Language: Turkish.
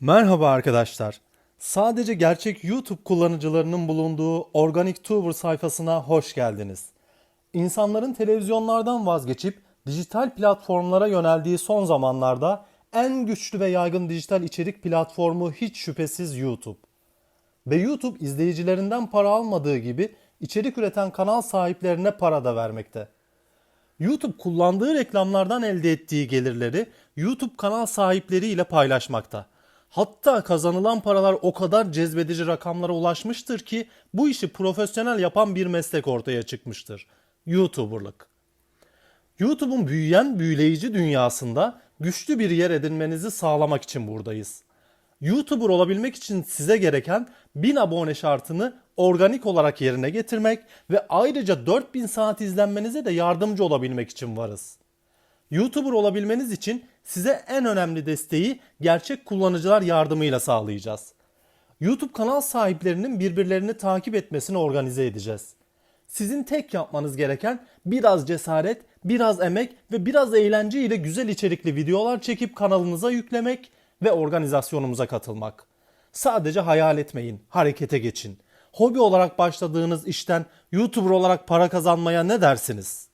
Merhaba arkadaşlar. Sadece gerçek YouTube kullanıcılarının bulunduğu Organic Tuber sayfasına hoş geldiniz. İnsanların televizyonlardan vazgeçip dijital platformlara yöneldiği son zamanlarda en güçlü ve yaygın dijital içerik platformu hiç şüphesiz YouTube. Ve YouTube izleyicilerinden para almadığı gibi içerik üreten kanal sahiplerine para da vermekte. YouTube kullandığı reklamlardan elde ettiği gelirleri YouTube kanal sahipleriyle paylaşmakta. Hatta kazanılan paralar o kadar cezbedici rakamlara ulaşmıştır ki bu işi profesyonel yapan bir meslek ortaya çıkmıştır. YouTuber'lık. YouTube'un büyüyen büyüleyici dünyasında güçlü bir yer edinmenizi sağlamak için buradayız. YouTuber olabilmek için size gereken 1000 abone şartını organik olarak yerine getirmek ve ayrıca 4000 saat izlenmenize de yardımcı olabilmek için varız. YouTuber olabilmeniz için size en önemli desteği gerçek kullanıcılar yardımıyla sağlayacağız. YouTube kanal sahiplerinin birbirlerini takip etmesini organize edeceğiz. Sizin tek yapmanız gereken biraz cesaret, biraz emek ve biraz eğlence ile güzel içerikli videolar çekip kanalınıza yüklemek ve organizasyonumuza katılmak. Sadece hayal etmeyin, harekete geçin. Hobi olarak başladığınız işten YouTuber olarak para kazanmaya ne dersiniz?